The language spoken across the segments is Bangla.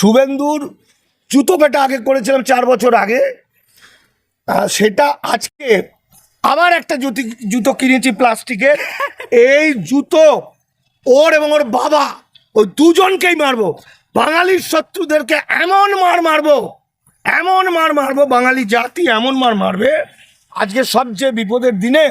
শুভেন্দুর জুতো পেটা আগে করেছিলাম চার বছর আগে। সেটা আজকে আবার একটা জুতি, জুতো কিনেছি প্লাস্টিকের। এই জুতো ওর এবং ওর বাবা, ওই দুজনকেই মারবো। বাঙালির শত্রুদেরকে এমন মার মারবো, এমন মার মারবো, বাঙালি জাতি এমন মার মারবে, আজকে সবচেয়ে বিপদের দিনে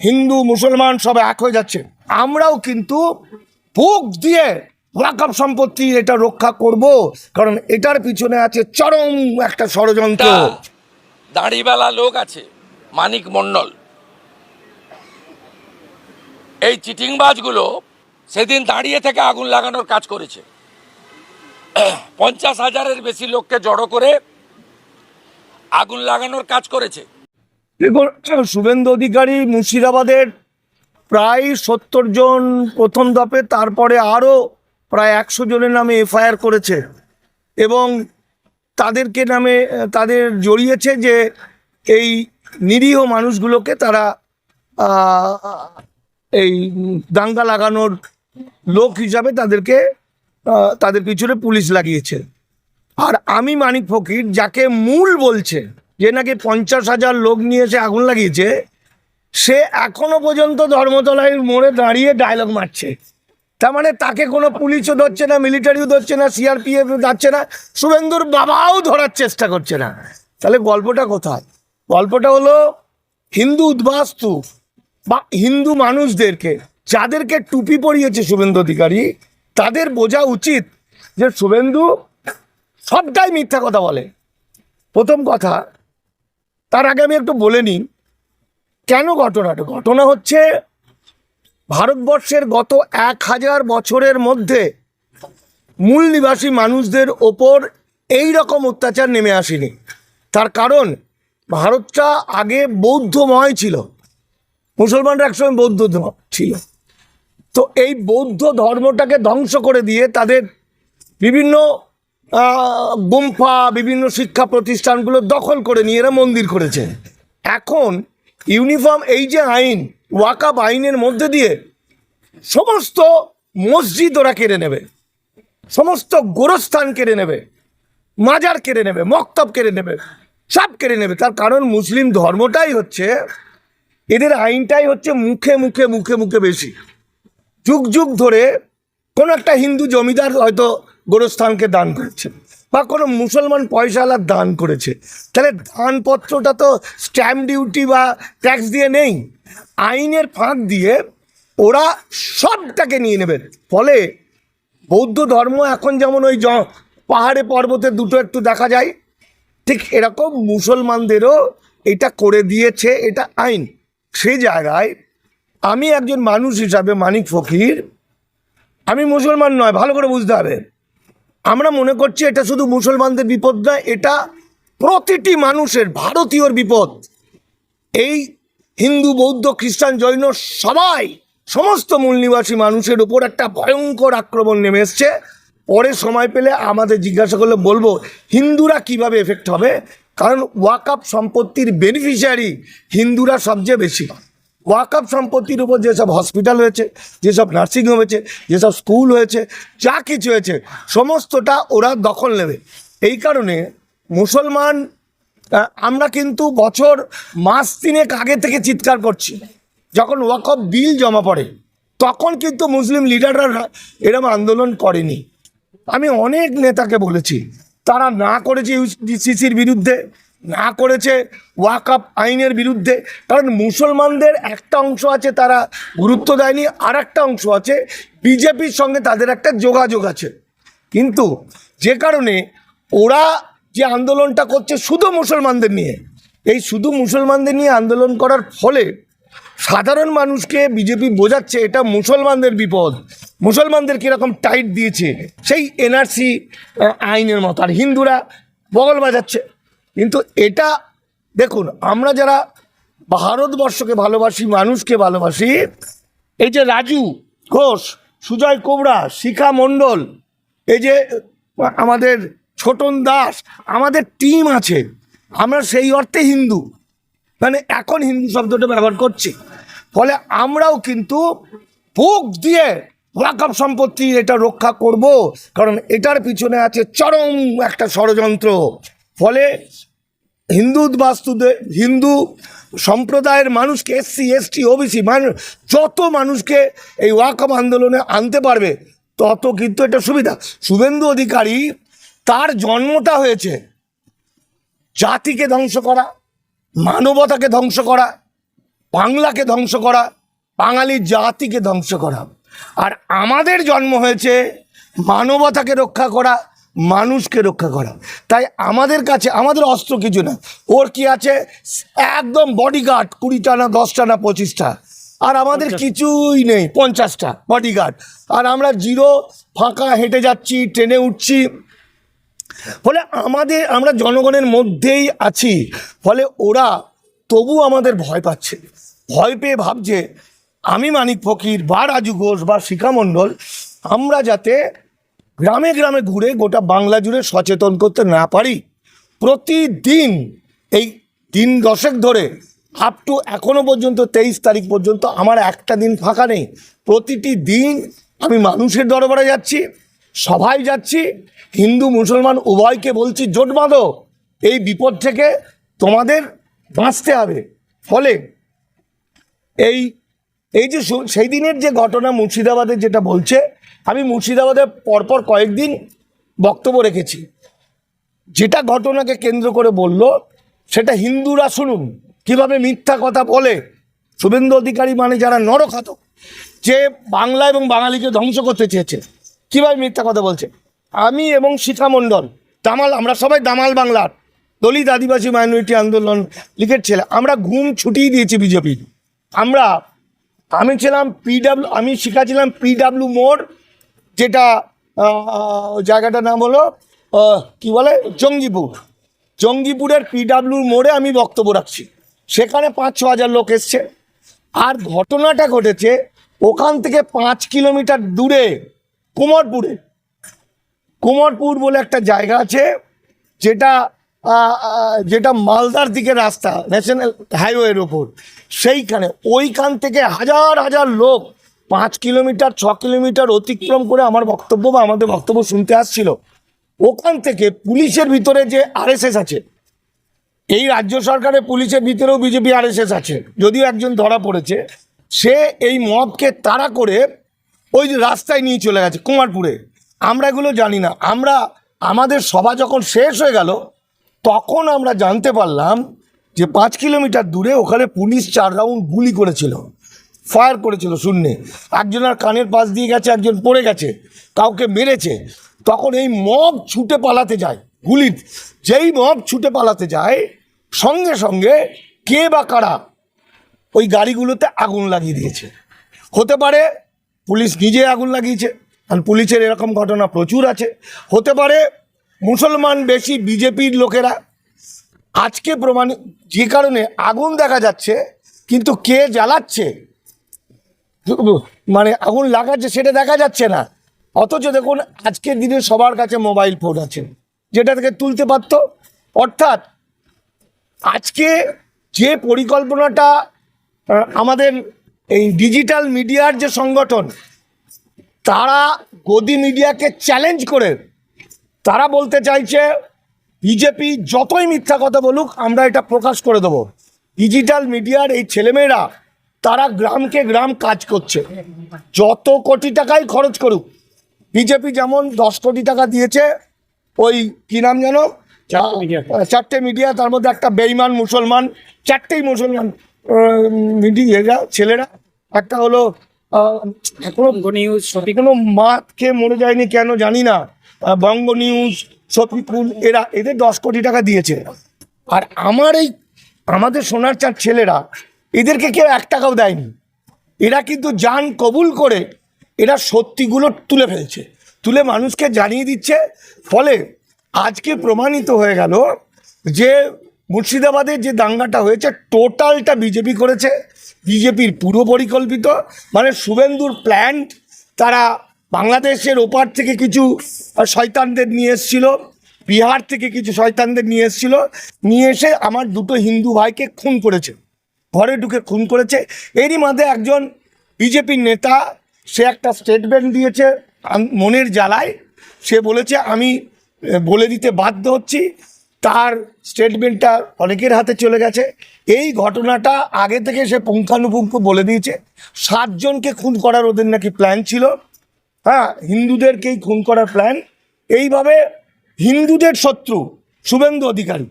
হিন্দু, মুসলমান সব এক হয়ে যাচ্ছে। আমরাও কিন্তু বুক দিয়ে ওয়াকফ সম্পত্তি এটা রক্ষা করব কারণ এটার পিছনে আছে চরম একটা ষড়যন্ত্র। দাড়িওয়ালা লোক আছে মানিক মণ্ডল এই চিটিংবাজগুলো সেদিন দাঁড়িয়ে থেকে আগুন লাগানোর কাজ করেছে। পঞ্চাশ হাজারের বেশি লোককে জড়ো করে আগুন লাগানোর কাজ করেছে। দেখুন শুভেন্দু অধিকারী মুর্শিদাবাদের প্রায় সত্তর জন প্রথম দফে তারপরে আরও প্রায় একশো জনের নামে এফআইআর করেছে এবং তাদেরকে নামে, তাদের জড়িয়েছে যে এই নিরীহ মানুষগুলোকে তারা এই দাঙ্গা লাগানোর লোক হিসাবে তাদেরকে তাদের পিছনে পুলিশ লাগিয়েছে। আর আমি মানিক ফকির, যাকে মূল বলছে যে নাকি পঞ্চাশ হাজার লোক নিয়ে এসে আগুন লাগিয়েছে, সে এখনও পর্যন্ত ধর্মতলায় মোড়ে দাঁড়িয়ে ডায়লগ মারছে। তার মানে তাকে কোনো পুলিশও ধরছে না, মিলিটারিও ধরছে না সিআরপিএফ যাচ্ছে না, শুভেন্দুর বাবাও ধরার চেষ্টা করছে না। তাহলে গল্পটা কোথায়? গল্পটা হলো হিন্দু উদ্বাস্তু বা হিন্দু মানুষদেরকে, যাদেরকে টুপি পরিয়েছে শুভেন্দু অধিকারী, তাদের বোঝা উচিত যে শুভেন্দু সবটাই মিথ্যা কথা বলে। প্রথম কথা, তার আগে আমি একটু বলে নিই, কেন ঘটনাটা? ঘটনা হচ্ছে ভারতবর্ষের গত এক হাজার বছরের মধ্যে মূল নিবাসী মানুষদের ওপর এই রকম অত্যাচার নেমে আসেনি। তার কারণ, ভারতটা আগে বৌদ্ধময় ছিল। মুসলমানরা একসময় বৌদ্ধ ছিল। তো এই বৌদ্ধ ধর্মটাকে ধ্বংস করে দিয়ে তাদের বিভিন্ন গুম্ফা, বিভিন্ন শিক্ষা প্রতিষ্ঠানগুলো দখল করে নিয়ে এরা মন্দির করেছে। এখন ইউনিফর্ম, এই যে আইন ওয়াকাব আইনের মধ্যে দিয়ে সমস্ত মসজিদ ওরা কেড়ে নেবে। সমস্ত গোরস্থান কেড়ে নেবে। মাজার কেড়ে নেবে, মক্তব কেড়ে নেবে, সব কেড়ে নেবে। তার কারণ মুসলিম ধর্মটাই হচ্ছে, এদের আইনটাই হচ্ছে মুখে মুখে মুখে মুখে বেশি। যুগ যুগ ধরে কোনো একটা হিন্দু জমিদার হয়তো গোরস্থানকে দান করেছে বা কোনো মুসলমান পয়সাওয়ালা দান করেছে। তাহলে দানপত্রটা তো স্ট্যাম্প ডিউটি বা ট্যাক্স দিয়ে নেই। আইনের ফাঁক দিয়ে ওরা সবটাকে নিয়ে নেবে। ফলে বৌদ্ধ ধর্ম এখন যেমন ওই পাহাড়ে পর্বতে দুটো একটু দেখা যায়, ঠিক এরকম মুসলমানদেরও এটা করে দিয়েছে এটা আইন। সে জায়গায় আমি একজন মানুষ হিসাবে মানিক ফকির, আমি মুসলমান নয়, ভালো করে বুঝতে হবে। আমরা মনে করছি এটা শুধু মুসলমানদের বিপদ নয়, এটা প্রতিটি মানুষের, ভারতীয়র বিপদ। এই হিন্দু, বৌদ্ধ, খ্রিস্টান, জৈন সবাই, সমস্ত মূল নিবাসী মানুষের উপর একটা ভয়ঙ্কর আক্রমণ নেমে এসছে। পরে সময় পেলে আমাদের জিজ্ঞাসা করলে বলব, হিন্দুরা কীভাবে এফেক্ট হবে? কারণ ওয়াকআপ সম্পত্তির বেনিফিশিয়ারি হিন্দুরা সবচেয়ে বেশি ওয়াকআপ সম্পত্তির উপর যেসব হসপিটাল হয়েছে, যেসব নার্সিংহোম হয়েছে, যেসব স্কুল হয়েছে, যা কিছু হয়েছে, সমস্তটা ওরা দখল নেবে। এই কারণে মুসলমান আমরা কিন্তু বছর, মাস তিনেক আগে থেকে চিৎকার করছি। যখন ওয়াকফ বিল জমা পড়ে, তখন কিন্তু মুসলিম লিডাররা এরকম আন্দোলন করেনি। আমি অনেক নেতাকে বলেছি, তারা না করেছে ইউসিসির বিরুদ্ধে, না করেছে ওয়াকআপ আইনের বিরুদ্ধে, কারণ মুসলমানদের একটা অংশ আছে তারা গুরুত্ব দেয়নি আর একটা অংশ আছে বিজেপির সঙ্গে তাদের একটা যোগাযোগ আছে। কিন্তু যে কারণে ওরা যে আন্দোলনটা করছে শুধু মুসলমানদের নিয়ে। এই শুধু মুসলমানদের নিয়ে আন্দোলন করার ফলে সাধারণ মানুষকে বিজেপি বোঝাচ্ছে এটা মুসলমানদের বিপদ। মুসলমানদের কীরকম টাইট দিয়েছে, সেই এনআরসি আইনের মতো। আর হিন্দুরা বগল বাজাচ্ছে। কিন্তু এটা দেখুন, আমরা যারা ভারতবর্ষকে ভালোবাসি, মানুষকে ভালোবাসি, এই যে রাজু ঘোষ, সুজয় কোবরা, শিখা মণ্ডল, এই যে আমাদের ছোটন দাস, আমাদের টিম আছে। আমরা সেই অর্থে হিন্দু। মানে এখন হিন্দু শব্দটা ব্যবহার করছি। ফলে আমরাও কিন্তু বুক দিয়ে ওয়াকআপ সম্পত্তি এটা রক্ষা করব, কারণ এটার পিছনে আছে চরম একটা ষড়যন্ত্র। ফলে হিন্দু বাস্তুদের, হিন্দু সম্প্রদায়ের মানুষকে, এসসি, এসটি, ওবিসি মানুষ যত মানুষকে এই ওয়াকআপ আন্দোলনে আনতে পারবে, তত কিন্তু এটা সুবিধা। শুভেন্দু অধিকারী তার জন্মটা হয়েছে জাতিকে ধ্বংস করা মানবতাকে ধ্বংস করা বাংলাকে ধ্বংস করা বাঙালি জাতিকে ধ্বংস করা। আর আমাদের জন্ম হয়েছে মানবতাকে রক্ষা করা মানুষকে রক্ষা করা। তাই আমাদের কাছে আমাদের অস্ত্র কিছু না। ওর কি আছে? একদম বডিগার্ড কুড়িটা না দশটা না পঁচিশটা। আর আমাদের কিছুই নেই পঞ্চাশটা বডিগার্ড আর আমরা জিরো ফাঁকা হেঁটে যাচ্ছি ট্রেনে উঠছি। ফলে আমাদের, আমরা জনগণের মধ্যেই আছি। ফলে ওরা তবু আমাদের ভয় পাচ্ছে। ভয় পেয়ে ভাবছে, আমি মানিক ফকির বা রাজু ঘোষ বা শিখা আমরা যাতে গ্রামে গ্রামে ঘুরে গোটা বাংলা জুড়ে সচেতন করতে না পারি। প্রতিদিন এই দিন দশেক ধরে আপ টু এখনও পর্যন্ত, তেইশ তারিখ পর্যন্ত আমার একটা দিন ফাঁকা নেই। প্রতিটি দিন আমি মানুষের দরবারে যাচ্ছি। সভায় যাচ্ছি। হিন্দু, মুসলমান, উভয়কে বলছি, জোট বাঁধো। এই বিপদ থেকে তোমাদের বাঁচতে হবে। ফলে এই এই যে সেই দিনের যে ঘটনা মুর্শিদাবাদে যেটা বলছে, আমি মুর্শিদাবাদে পরপর কয়েকদিন বক্তব্য রেখেছি। যেটা ঘটনাকে কেন্দ্র করে বলল, সেটা হিন্দুরা শুনুন। কীভাবে মিথ্যা কথা বলে? শুভেন্দু অধিকারী মানে যারা নরখাতক যে বাংলা এবং বাঙালিকে ধ্বংস করতে চেয়েছে। কীভাবে মিথ্যা কথা বলছে? আমি এবং শিখা মণ্ডল, দামাল, আমরা সবাই দামাল বাংলার, দলিত আদিবাসী মাইনরিটি আন্দোলন লিখের ছেলে, আমরা ঘুম ছুটিয়ে দিয়েছি বিজেপি। আমরা, আমি ছিলাম পিডাব্লিউ আমি শিখাছিলাম পিডাব্লিউ মোড়, যেটা জায়গাটার নাম হলো কি বলে? জঙ্গিপুর। জঙ্গিপুরের পিডাব্লিউর মোড়ে আমি বক্তব্য রাখছি। সেখানে পাঁচ, ছ হাজার লোক এসছে। আর ঘটনাটা ঘটেছে, ওখান থেকে পাঁচ কিলোমিটার দূরে। কুমারপুরে। কুমারপুর বলে একটা জায়গা আছে, যেটা যেটা মালদার দিকে রাস্তা, ন্যাশনাল হাইওয়ের ওপর। সেইখানে, ওইখান থেকে হাজার হাজার লোক পাঁচ কিলোমিটার, ছ কিলোমিটার অতিক্রম করে আমার বক্তব্য বা আমাদের বক্তব্য শুনতে আসছিল। ওখান থেকে পুলিশের ভিতরে যে আরএসএস আছে, এই রাজ্য সরকারের পুলিশের ভিতরেও বিজেপি আরএসএস আছে, যদিও একজন ধরা পড়েছে, সে এই মবকে তাড়া করে ওই যে রাস্তায় নিয়ে চলে গেছে, কুমারপুরে। আমরা এগুলো জানি না। আমরা, আমাদের সভা যখন শেষ হয়ে গেল, তখন আমরা জানতে পারলাম যে পাঁচ কিলোমিটার দূরে ওখানে পুলিশ চার রাউন্ড গুলি করেছিল, ফায়ার করেছিল শূন্যে। একজনের কানের পাশ দিয়ে গেছে, একজন পড়ে গেছে, কাউকে মেরেছে। তখন এই মব ছুটে পালাতে যায়, গুলি, যেই মব ছুটে পালাতে যায়, সঙ্গে সঙ্গে কে বা কারা ওই গাড়িগুলোতে আগুন লাগিয়ে দিয়েছে। হতে পারে পুলিশ নিজে আগুন লাগিয়েছে। কারণ পুলিশের এরকম ঘটনা প্রচুর আছে। হতে পারে মুসলমান বেশি বিজেপির লোকেরা। আজকে প্রমাণ, যে কারণে আগুন দেখা যাচ্ছে, কিন্তু কে জ্বালাচ্ছে? মানে আগুন লাগাচ্ছে সেটা দেখা যাচ্ছে না। অথচ দেখুন, আজকের দিনে সবার কাছে মোবাইল ফোন আছে, যেটা থেকে তুলতে পারত অর্থাৎ আজকে যে পরিকল্পনাটা আমাদের এই ডিজিটাল মিডিয়ার যে সংগঠন তারা গদি মিডিয়াকে চ্যালেঞ্জ করে। তারা বলতে চাইছে বিজেপি যতই মিথ্যা কথা বলুক আমরা এটা প্রকাশ করে দেবো। ডিজিটাল মিডিয়ার এই ছেলেমেয়েরা তারা গ্রামকে গ্রাম কাজ করছে। যত কোটি টাকাই খরচ করুক বিজেপি যেমন দশ কোটি টাকা দিয়েছে ওই কি নাম যেন? চারটে মিডিয়া তার মধ্যে একটা বেইমান মুসলমান চারটেই মুসলমান। মিডিয়া ছেলেরা একটা হলো এখনও নিউজ কোনো মাঠ খেয়ে মরে যায়নি কেন জানি না। বঙ্গ নিউজ শফিকুল এরা এদের দশ কোটি টাকা দিয়েছে। আর আমার এই আমাদের সোনার চার ছেলেরা এদেরকে কেউ এক টাকাও দেয়নি। এরা কিন্তু যান কবুল করে এরা সত্যিগুলো তুলে ফেলছে। তুলে মানুষকে জানিয়ে দিচ্ছে ফলে আজকে প্রমাণিত হয়ে গেল যে মুর্শিদাবাদের যে দাঙ্গাটা হয়েছে, টোটালটা বিজেপি করেছে। বিজেপির পুরো পরিকল্পিত। মানে শুভেন্দুর প্ল্যান তারা বাংলাদেশের ওপার থেকে কিছু শয়তানদের নিয়ে এসেছিল। বিহার থেকে কিছু শয়তানদের নিয়ে এসেছিল। নিয়ে এসে আমার দুটো হিন্দু ভাইকে খুন করেছে। ঘরে ঢুকে খুন করেছে। এরই মধ্যে একজন বিজেপির নেতা, সে একটা স্টেটমেন্ট দিয়েছে মনের জ্বালায়। সে বলেছে, আমি বলে দিতে বাধ্য হচ্ছি। তার স্টেটমেন্টটা অনেকের হাতে চলে গেছে। এই ঘটনাটা আগে থেকে সে পুঙ্খানুপুঙ্খ বলে দিয়েছে। সাতজনকে খুন করার ওদের নাকি প্ল্যান ছিল। হ্যাঁ হিন্দুদেরকেই খুন করার প্ল্যান এইভাবে হিন্দুদের শত্রু, শুভেন্দু অধিকারী,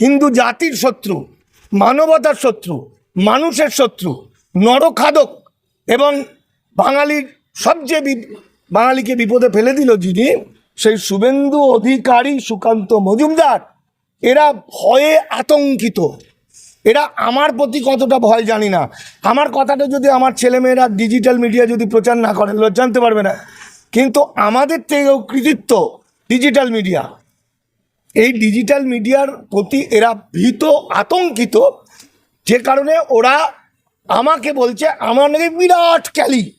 হিন্দু জাতির শত্রু, মানবতার শত্রু, মানুষের শত্রু, নরখাদক এবং বাঙালির সবচেয়ে বি- বাঙালিকে বিপদে ফেলে দিল যিনি সেই শুভেন্দু অধিকারী সুকান্ত মজুমদার। এরা ভয়ে আতঙ্কিত। এরা আমার প্রতি কতটা ভয় জানি না। আমার কথাটা যদি আমার ছেলেমেয়েরা ডিজিটাল মিডিয়া যদি প্রচার না করে জানতে পারবে না। কিন্তু আমাদের থেকেও কৃতিত্ব ডিজিটাল মিডিয়া এই ডিজিটাল মিডিয়ার প্রতি এরা ভীত, আতঙ্কিত। যে কারণে ওরা আমাকে বলছে, আমার নাকি বিরাট ক্যালি।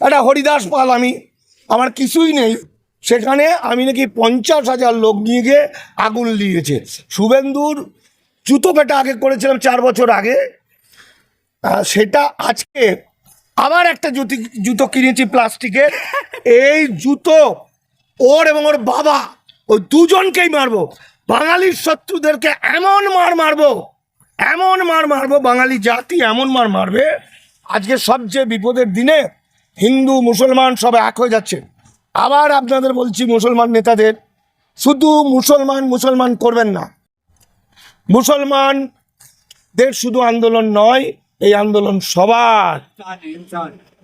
একটা হরিদাস পাল আমি। আমার কিছুই নেই। সেখানে আমি নাকি পঞ্চাশ হাজার লোক নিয়ে গিয়ে আগুন দিয়েছে। শুভেন্দুর জুতো পেটা আগে করেছিলাম চার বছর আগে। সেটা আজকে আবার একটা জুতি, জুতো কিনেছি প্লাস্টিকের। এই জুতো ওর এবং ওর বাবা, ওই দুজনকেই মারবো। বাঙালির শত্রুদেরকে এমন মার মারবো, এমন মার মারবো, বাঙালি জাতি এমন মার মারবে। আজকে সবচেয়ে বিপদের দিনে হিন্দু, মুসলমান সব এক হয়ে যাচ্ছে। আবার আপনাদের বলছি মুসলমান নেতাদের, শুধু মুসলমান মুসলমান করবেন না। মুসলমানদের শুধু আন্দোলন নয়, এই আন্দোলন সবার।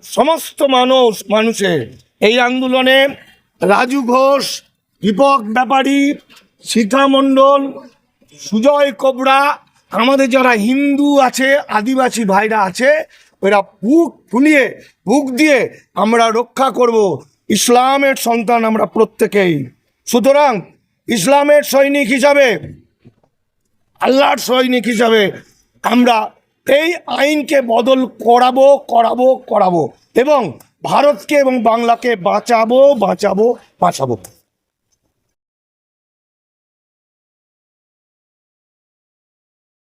সমস্ত মানুষ, মানুষের। এই আন্দোলনে রাজু ঘোষ, দীপক ব্যাপারী, শিখা মণ্ডল, সুজয় কোবরা, আমাদের যারা হিন্দু আছে, আদিবাসী ভাইরা আছে ওরা বুক ফুলিয়ে, বুক দিয়ে আমরা রক্ষা করব। ইসলামের সন্তান আমরা প্রত্যেকেই। সুতরাং ইসলামের সৈনিক হিসাবে, আল্লাহর সৈনিক হিসাবে আমরা এই আইনকে বদল করাবো করাবো করাবো এবং ভারতকে এবং বাংলাকে বাঁচাবো বাঁচাবো বাঁচাবো।